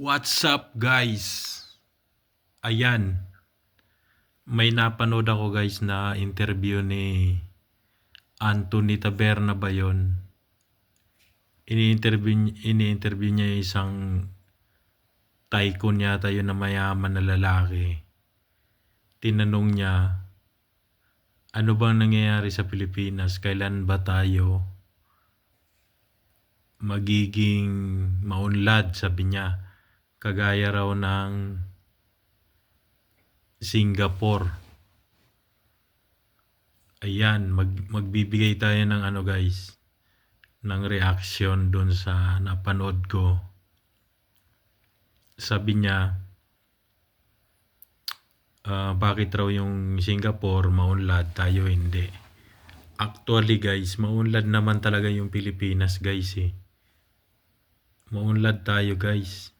What's up guys? Ayan. May napanood ako guys na interview ni Anthony Taberna ba yun? Ini-interview, ini-interview niya isang tycoon yata yun na mayaman na lalaki. Tinanong niya, ano bang nangyayari sa Pilipinas? Kailan ba tayo magiging maunlad? Sabi niya kagaya raw ng Singapore. Ayan, mag, magbibigay tayo ng ano guys, ng reaction doon sa napanood ko. Sabi niya, ah, bakit raw yung Singapore maunlad, tayo hindi. Actually guys, maunlad naman talaga yung Pilipinas guys eh. Maunlad tayo guys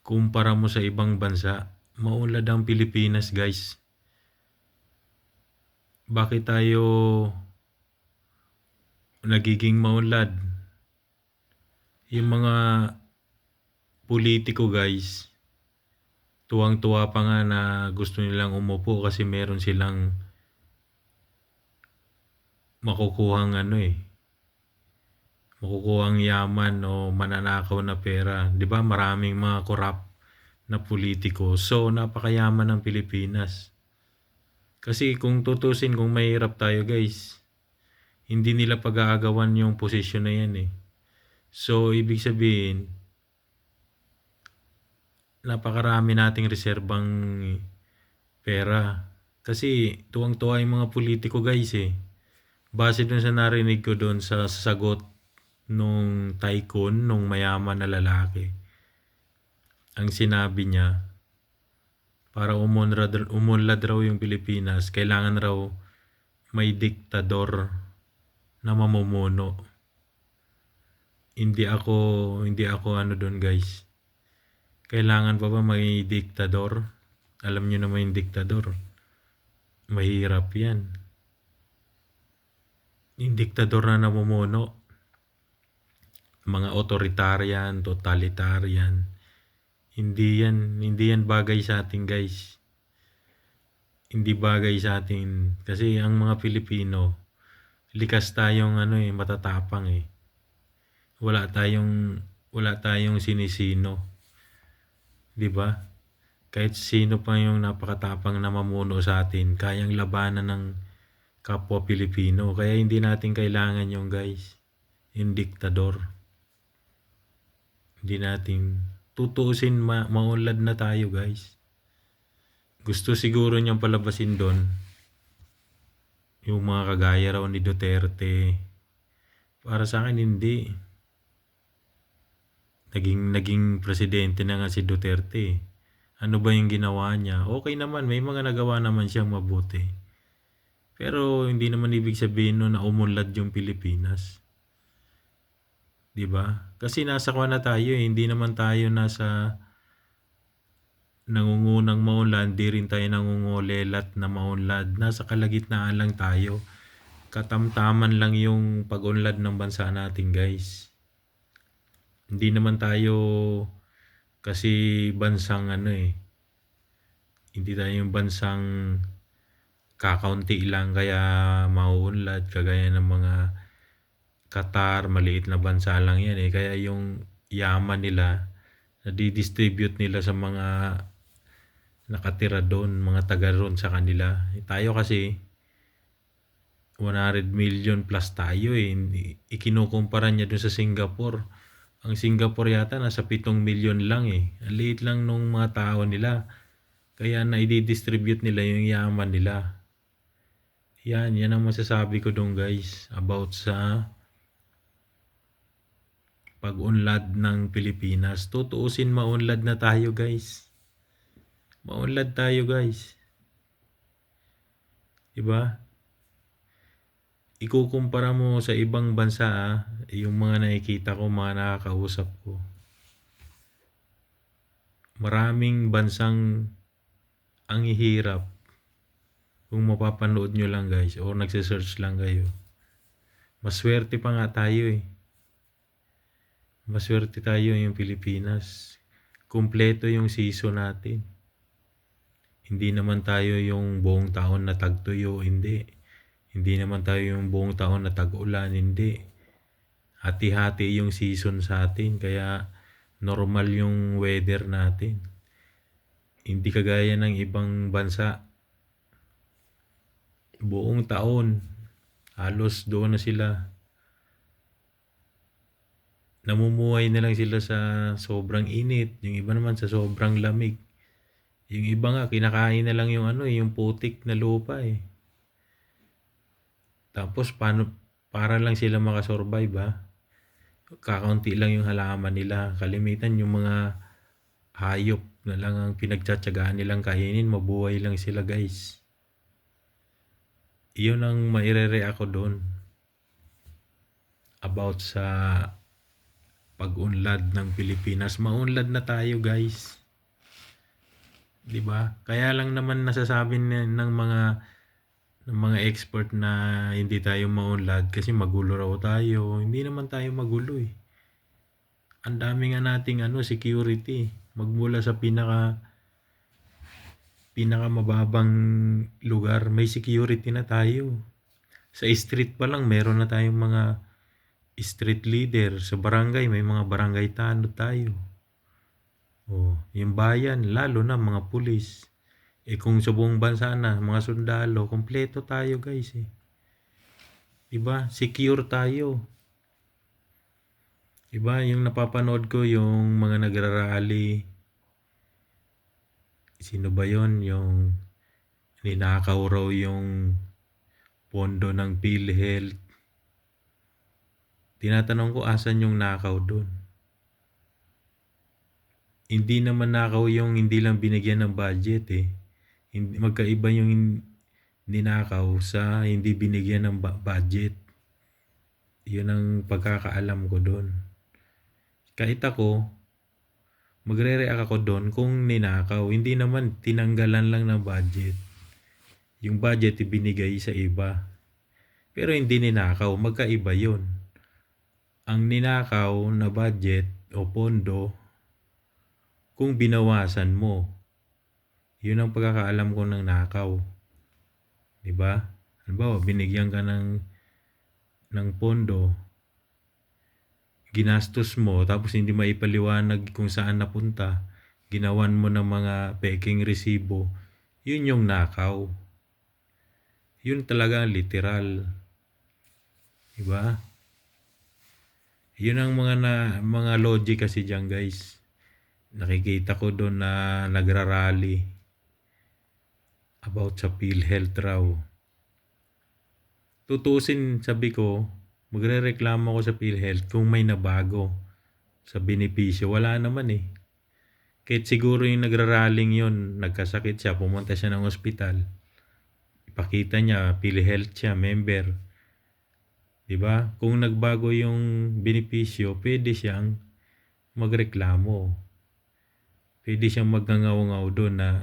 kumpara mo sa ibang bansa, maunlad ang Pilipinas, guys. Bakit tayo nagiging maunlad? Yung mga politiko, guys, tuwang-tuwa pa nga na gusto nilang umupo kasi meron silang makukuhang ano eh, makukuhang yaman o mananakaw na pera. 'Di ba? Maraming mga corrupt na politiko. So, napakayaman ng Pilipinas. Kasi kung tutusin, kung mahirap tayo guys, hindi nila pag-aagawan yung posisyon na yan eh. So, ibig sabihin, napakarami nating reserbang pera. Kasi tuwang-tuwa yung mga politiko guys eh. Base dun sa narinig ko dun sa sagot nung tycoon, nung mayaman na lalaki. Ang sinabi niya, para umunlad, umunlad raw yung Pilipinas, kailangan raw may diktador na mamumuno. Hindi ako, hindi ako ano doon guys. Kailangan pa ba may diktador? Alam niyo na may diktador. Mahirap yan. Yung diktador na namumuno, mga authoritarian, totalitarian. Hindi yan, hindi yan bagay sa atin guys. Hindi bagay sa atin. Kasi ang mga Pilipino, likas tayong ano eh, matatapang eh. Wala tayong, wala tayong sinisino. 'Di ba? Kahit sino pa yung napakatapang na mamuno sa atin, kayang labanan ng kapwa Pilipino. Kaya hindi natin kailangan yung guys, yung diktador. Hindi natin tutuusin ma maunlad na tayo guys. Gusto siguro niyang palabasin doon yung mga kagaya raw ni Duterte. Para sa akin hindi. Naging naging presidente na nga si Duterte. Ano ba yung ginawa niya? Okay naman, may mga nagawa naman siyang mabuti. Pero hindi naman ibig sabihin no na umunlad yung Pilipinas. 'Di ba? Kasi nasa kwa na tayo, eh. hindi naman tayo nasa nangungunang maunlad, di rin tayo nangungulelat na maunlad. Nasa kalagitnaan lang tayo. Katamtaman lang yung pag-unlad ng bansa natin, guys. Hindi naman tayo kasi bansang ano eh. Hindi tayo yung bansang kakaunti lang kaya mauunlad kagaya ng mga Qatar, maliit na bansa lang yan eh. Kaya yung yaman nila, nadidistribute nila sa mga nakatira doon, mga taga roon sa kanila. Tayo kasi, 100 million plus tayo eh. Ikinukumpara niya doon sa Singapore. Ang Singapore yata nasa 7 million lang eh. Ang liit lang nung mga tao nila. Kaya na i-distribute nila yung yaman nila. Yan, yan ang masasabi ko doon guys about sa pag-unlad ng Pilipinas. Tutuusin maunlad na tayo guys. Maunlad tayo guys. Diba? Ikukumpara mo sa ibang bansa ah, yung mga nakikita ko, mga nakakausap ko. Maraming bansang ang hihirap kung mapapanood nyo lang guys o nagsisearch lang kayo. Maswerte pa nga tayo eh. Maswerte tayo yung Pilipinas. kumpleto yung season natin. Hindi naman tayo yung buong taon na tagtuyo, hindi. Hindi naman tayo yung buong taon na tag-ulan, hindi. Hati-hati yung season sa atin, kaya normal yung weather natin. Hindi kagaya ng ibang bansa. Buong taon, halos doon na sila. Namumuhay na lang sila sa sobrang init, yung iba naman sa sobrang lamig. Yung iba nga, kinakain na lang yung ano, eh, yung putik na lupa eh. Tapos, paano, para lang sila makasurvive ha. Kakaunti lang yung halaman nila. Kalimitan yung mga hayop na lang ang pinagtsatsagaan nilang kainin. Mabuhay lang sila guys. Iyon ang mairere ako doon. About sa pag-unlad ng Pilipinas. Maunlad na tayo guys. 'Di ba? Kaya lang naman nasasabi na- ng mga ng mga expert na hindi tayo maunlad kasi magulo raw tayo. Hindi naman tayo magulo eh. Ang dami nga nating ano, security. Magmula sa pinaka pinaka mababang lugar, may security na tayo. Sa street pa lang, meron na tayong mga street leader. Sa barangay, may mga barangay tanod tayo. Oh, yung bayan, lalo na mga pulis. Eh kung sa buong bansa na, mga sundalo, kompleto tayo guys eh. Diba? Secure tayo. Diba? Yung napapanood ko, yung mga nagrarally. Sino ba yon Yung ninakaw raw yung pondo ng PhilHealth. Tinatanong ko, asan yung nakaw doon? hindi naman nakaw yung hindi lang binigyan ng budget eh. Hindi, magkaiba yung ninakaw sa hindi binigyan ng budget. Yun ang pagkakaalam ko doon. Kahit ako, magre-react ako doon kung ninakaw. Hindi naman tinanggalan lang ng budget. Yung budget ibinigay sa iba. Pero hindi ninakaw, magkaiba yun. Ang ninakaw na budget o pondo, kung binawasan mo. Yun ang pagkakaalam ko ng nakaw. 'Di ba? Halimbawa, binigyan ka ng ng pondo, ginastos mo, tapos hindi maipaliwanag kung saan napunta, ginawan mo ng mga peking resibo, yun yung nakaw. Yun talaga literal. 'Di ba? Yun ang mga na, mga logic kasi diyan, guys nakikita ko doon na nagrarally about sa PhilHealth raw. Tutusin, sabi ko, magre-reklamo ako sa PhilHealth kung may nabago sa benepisyo. Wala naman eh. Kahit siguro yung nagraraling yon nagkasakit siya, pumunta siya ng ospital. Ipakita niya, PhilHealth siya, member. 'Di ba? Kung nagbago yung benepisyo, pwede siyang magreklamo. Pwede siyang magngangaw-ngaw doon na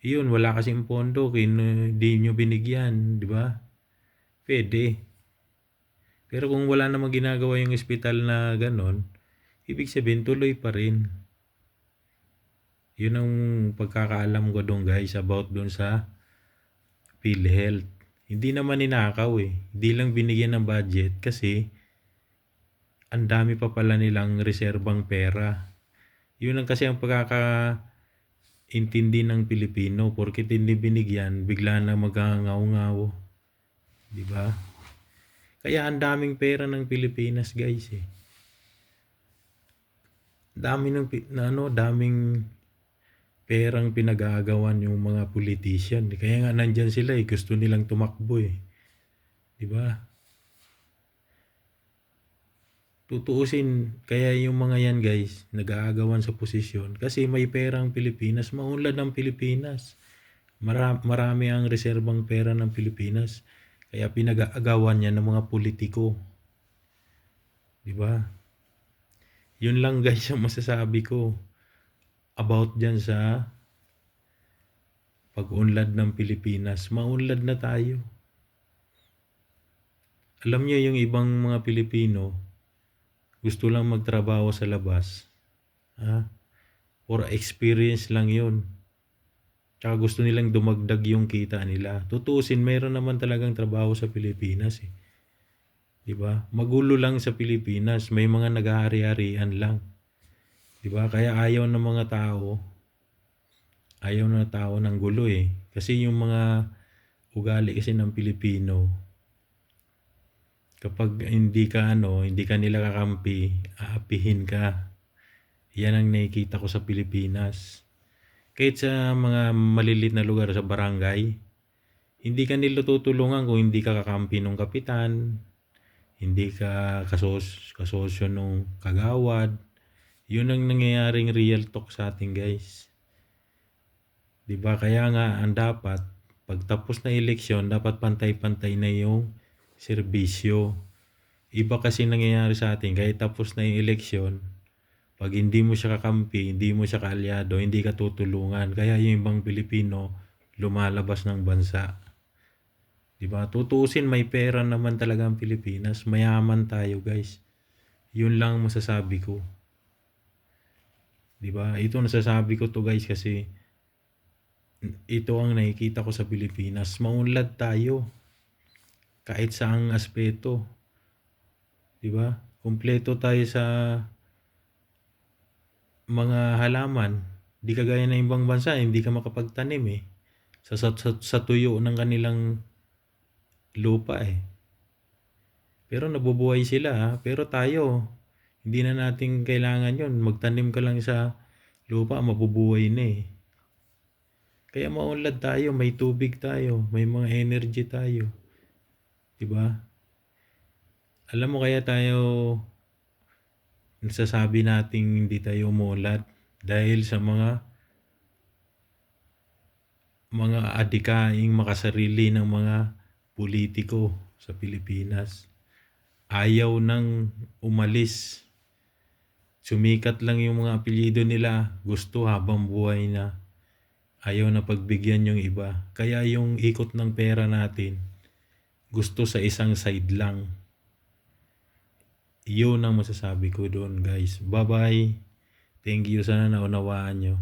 iyon, wala kasing pondo, kin di nyo binigyan, di ba? Pwede. Pero kung wala namang ginagawa yung ospital na ganon, ibig sabihin tuloy pa rin. Yun ang pagkakaalam ko doon guys about doon sa PhilHealth. Hindi naman ninakaw eh. Hindi lang binigyan ng budget kasi ang dami pa pala nilang reserbang pera. Yun lang kasi ang pagkaka intindi ng Pilipino porque hindi binigyan, bigla na magangaw-ngaw. Di ba? Kaya ang daming pera ng Pilipinas, guys eh. Dami ng na ano, daming perang pinagagawan yung mga politician. Kaya nga nandyan sila eh, gusto nilang tumakbo eh. Di ba? Tutuusin, kaya yung mga yan guys, nag-aagawan sa posisyon. Kasi may perang Pilipinas, maunlad ng Pilipinas. Mara- marami ang reserbang pera ng Pilipinas. Kaya pinag-aagawan niya ng mga politiko. Di ba? Yun lang guys ang masasabi ko about dyan sa pag-unlad ng Pilipinas. Maunlad na tayo. Alam niyo yung ibang mga Pilipino, gusto lang magtrabaho sa labas. Ha? for experience lang yun. Tsaka gusto nilang dumagdag yung kita nila. Tutusin, mayroon naman talagang trabaho sa Pilipinas eh. 'Di ba? Magulo lang sa Pilipinas, may mga naghahari-harian lang. 'Di? Kaya ayaw ng mga tao ayaw ng tao ng gulo eh. Kasi yung mga ugali kasi ng Pilipino kapag hindi ka ano, hindi ka nila kakampi, aapihin ka. Yan ang nakikita ko sa Pilipinas. Kahit sa mga malilit na lugar sa barangay, hindi ka nila tutulungan kung hindi ka kakampi ng kapitan, hindi ka kasos, kasosyo nung kagawad. Yun ang nangyayaring real talk sa atin guys. 'Di ba? Kaya nga ang dapat pagtapos na eleksyon dapat pantay-pantay na yung serbisyo. Iba kasi nangyayari sa atin kahit tapos na yung eleksyon, pag hindi mo siya kakampi, hindi mo siya kaalyado, hindi ka tutulungan. Kaya yung ibang Pilipino lumalabas ng bansa. 'Di ba? Tutusin may pera naman talaga ang Pilipinas. Mayaman tayo, guys. 'Yun lang masasabi ko. 'Di ba? Ito nasasabi ko to, guys, kasi ito ang nakikita ko sa Pilipinas. Maunlad tayo. Kahit saang aspeto. 'Di ba? Kumpleto tayo sa mga halaman. Di kagaya ng ibang bansa, hindi ka makapagtanim eh. Sa, sa, sa, tuyo ng kanilang lupa eh. Pero nabubuhay sila. Pero tayo, hindi na natin kailangan yon Magtanim ka lang sa lupa, mabubuhay na eh. Kaya maunlad tayo, may tubig tayo, may mga energy tayo. 'Di ba? Alam mo kaya tayo nasasabi nating hindi tayo umuunlad dahil sa mga mga adikaing makasarili ng mga politiko sa Pilipinas. Ayaw nang umalis. Sumikat lang yung mga apelyido nila. Gusto habang buhay na. Ayaw na pagbigyan yung iba. Kaya yung ikot ng pera natin, gusto sa isang side lang. Yun ang masasabi ko doon guys. Bye bye. Thank you. Sana naunawaan nyo.